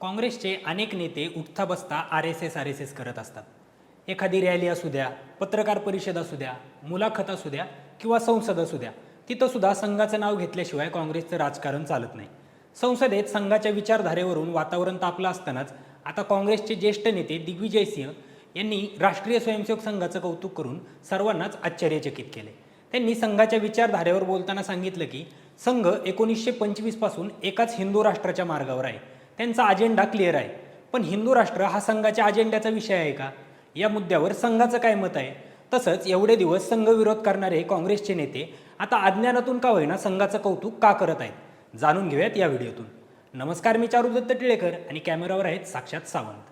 काँग्रेसचे अनेक नेते उठता बसता R S S R S S करत असतात. एखादी रॅली असू द्या पत्रकार परिषद असू द्या मुलाखत असू द्या किंवा संसद असू द्या तिथंसुद्धा संघाचं नाव घेतल्याशिवाय काँग्रेसचं राजकारण चालत नाही. संसदेत संघाच्या विचारधारेवरून वातावरण तापलं असतानाच आता काँग्रेसचे ज्येष्ठ नेते दिग्विजय सिंह यांनी राष्ट्रीय स्वयंसेवक संघाचं कौतुक करून सर्वांनाच आश्चर्यचकित केले. त्यांनी संघाच्या विचारधारेवर बोलताना सांगितलं की संघ एकोणीसशे पंचवीसपासून एकाच हिंदू राष्ट्राच्या मार्गावर आहे. त्यांचा अजेंडा क्लिअर आहे. पण हिंदू राष्ट्र हा संघाच्या अजेंड्याचा विषय आहे का? या मुद्द्यावर संघाचं काय मत आहे? तसंच एवढे दिवस संघ विरोध करणारे काँग्रेसचे नेते आता अज्ञानातून का होईना संघाचं कौतुक का करत आहेत? जाणून घेऊयात या व्हिडिओतून. नमस्कार मी चारुदत्त टिळेकर आणि कॅमेरावर आहेत साक्षात सावंत.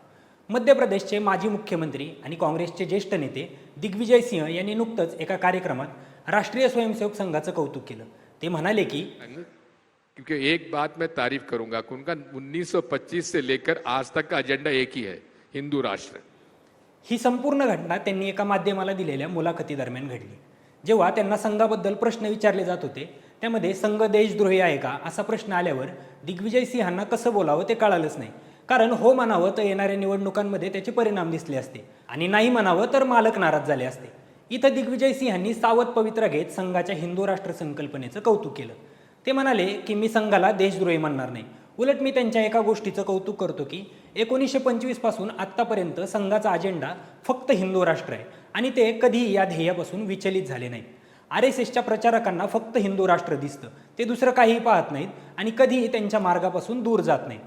मध्य प्रदेशचे माजी मुख्यमंत्री आणि काँग्रेसचे ज्येष्ठ नेते दिग्विजय सिंह यांनी नुकतंच एका कार्यक्रमात राष्ट्रीय स्वयंसेवक संघाचं कौतुक केलं. ते म्हणाले की क्योंकि एक बात मैं तारीफ करूंगा कि उनका 1925 से लेकर आज तक का एजेंडा एक ही है हिंदू राष्ट्र। ही संपूर्ण घटना त्यांनी एका माध्यमाला दिलेल्या मुलाखतीदरम्यान घडली. जेव्हा त्यांना संघाबद्दल प्रश्न विचारले जात होते त्यामध्ये संघ देशद्रोही आहे का असा प्रश्न आल्यावर दिग्विजय सिंहांना कसं बोलावं ते कळालंच नाही. कारण हो म्हणावं तर येणाऱ्या निवडणुकांमध्ये त्याचे परिणाम दिसले असते आणि नाही म्हणावं तर मालक नाराज झाले असते. इथं दिग्विजय सिंहांनी सावध पवित्र घेत संघाच्या हिंदू राष्ट्र संकल्पनेचं कौतुक केलं. ते म्हणाले की मी संघाला देशद्रोही म्हणणार नाही. उलट मी त्यांच्या एका गोष्टीचं कौतुक करतो की एकोणीसशे पंचवीसपासून आत्तापर्यंत संघाचा अजेंडा फक्त हिंदू राष्ट्र आहे आणि ते कधीही या ध्येयापासून विचलित झाले नाहीत. आर एस एसच्या प्रचारकांना फक्त हिंदू राष्ट्र दिसतं. ते दुसरं काहीही पाहत नाहीत आणि कधीही त्यांच्या मार्गापासून दूर जात नाहीत.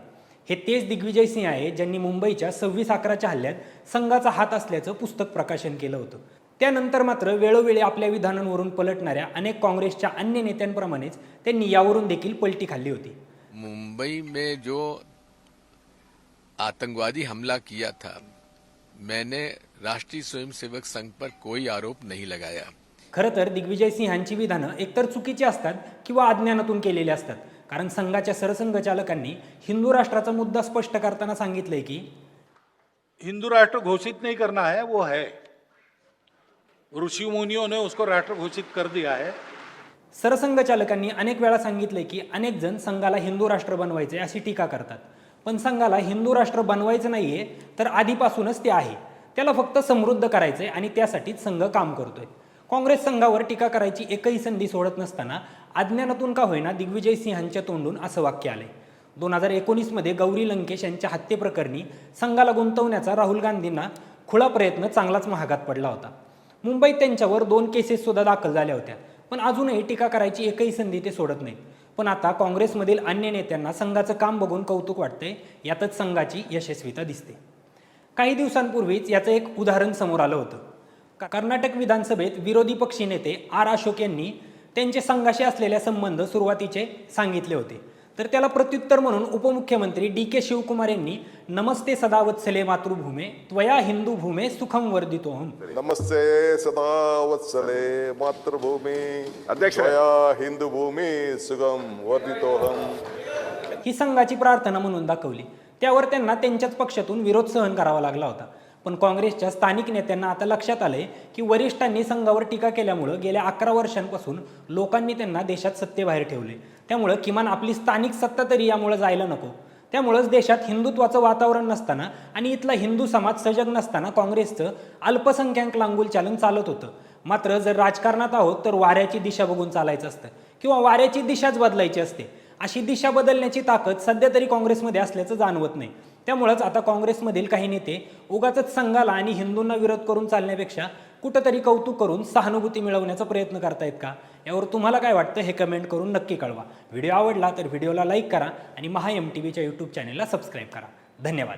हे तेच दिग्विजय सिंह आहे ज्यांनी मुंबईच्या सव्वीस अकराच्या हल्ल्यात संघाचा हात असल्याचं पुस्तक प्रकाशन केलं होतं. त्यानंतर मात्र वेळोवेळी आपल्या विधानांवरून पलटणाऱ्या अनेक काँग्रेसच्या अन्य नेत्यांप्रमाणेच त्यांनी यावरून देखील पलटी खाल्ली होती. मुंबई में जो आतंकवादी हमला किया था मैंने राष्ट्रीय स्वयंसेवक संघ पर कोई आरोप नहीं लगाया। खरं तर दिग्विजय सिंहांची विधानं एकतर चुकीची असतात किंवा अज्ञानातून केलेली असतात कारण संघाच्या सरसंघचालकांनी हिंदू राष्ट्राचा मुद्दा स्पष्ट करताना सांगितलंय की हिंदू राष्ट्र घोषित नहीं करना है वो है. ऋषि मुनियों ने उसको राष्ट्र घोषित कर दिया है। सरसंघचालकांनी अनेक वेळा सांगितले की अनेक जण संघाला हिंदू राष्ट्र बनवायचे अशी टीका करतात. पण संघाला हिंदू राष्ट्र बनवायचं नाहीये तर आधीपासूनच ते आहे. त्याला फक्त समृद्ध करायचंय आणि त्यासाठीच संघ काम करतोय. काँग्रेस संघावर टीका करायची एकही संधी सोडत नसताना अज्ञानातून का होईना दिग्विजय सिंहांच्या तोंडून असं वाक्य आलंय. दोन हजार एकोणीसमध्ये गौरी लंकेश यांच्या हत्येप्रकरणी संघाला गुंतवण्याचा राहुल गांधींना खुळा प्रयत्न चांगलाच महागात पडला होता. मुंबईत त्यांच्यावर दोन केसेससुद्धा दाखल झाल्या होत्या. पण अजूनही टीका करायची एकही संधी ते सोडत नाहीत. पण आता काँग्रेसमधील अन्य नेत्यांना संघाचं काम बघून कौतुक वाटतंय यातच संघाची यशस्वीता दिसते. काही दिवसांपूर्वीच याचं एक उदाहरण समोर आलं होतं. का- कर्नाटक विधानसभेत विरोधी पक्षी नेते आर अशोक यांनी त्यांचे संघाशी असलेल्या संबंध सुरुवातीचे सांगितले होते. तर त्याला प्रत्युत्तर म्हणून उपमुख्यमंत्री डी के शिवकुमार यांनी नमस्ते सदावत्सले मातृभूमे त्वया हिंदू भूमे सुखम वर्धितोहम नमस्ते सदा वत्सले मातृभूमी अध्यक्ष. त्वया हिंदू भूमी सुगम वर्धितोहम ही संघाची प्रार्थना म्हणून दाखवली. त्यावर त्यांना त्यांच्याच पक्षातून विरोध सहन करावा लागला होता. पण काँग्रेसच्या स्थानिक नेत्यांना आता लक्षात आलंय की वरिष्ठांनी संघावर टीका केल्यामुळं गेल्या अकरा वर्षांपासून लोकांनी त्यांना देशात सत्तेबाहेर ठेवले त्यामुळं किमान आपली स्थानिक सत्ता तरी यामुळं जायला नको. त्यामुळंच देशात हिंदुत्वाचं वातावरण नसताना आणि इथला हिंदू समाज सजग नसताना काँग्रेसचं अल्पसंख्याक लांगुल चालन चालत होतं. मात्र जर राजकारणात आहोत तर वाऱ्याची दिशा बघून चालायचं असतं किंवा वाऱ्याची दिशाच बदलायची असते. अशी दिशा बदलण्याची ताकद सध्या तरी काँग्रेसमध्ये असल्याचं जाणवत नाही. त्यामुळंच आता काँग्रेसमधील काही नेते उगाच संघाला आणि हिंदूंना विरोध करून चालण्यापेक्षा कुठंतरी कौतुक करून सहानुभूती मिळवण्याचा प्रयत्न करतायत का? यावर तुम्हाला काय वाटतं हे कमेंट करून नक्की कळवा. व्हिडिओ आवडला तर व्हिडिओला लाईक करा आणि महा एम टी व्हीच्या यूट्यूब चॅनेलला सबस्क्राईब करा. धन्यवाद.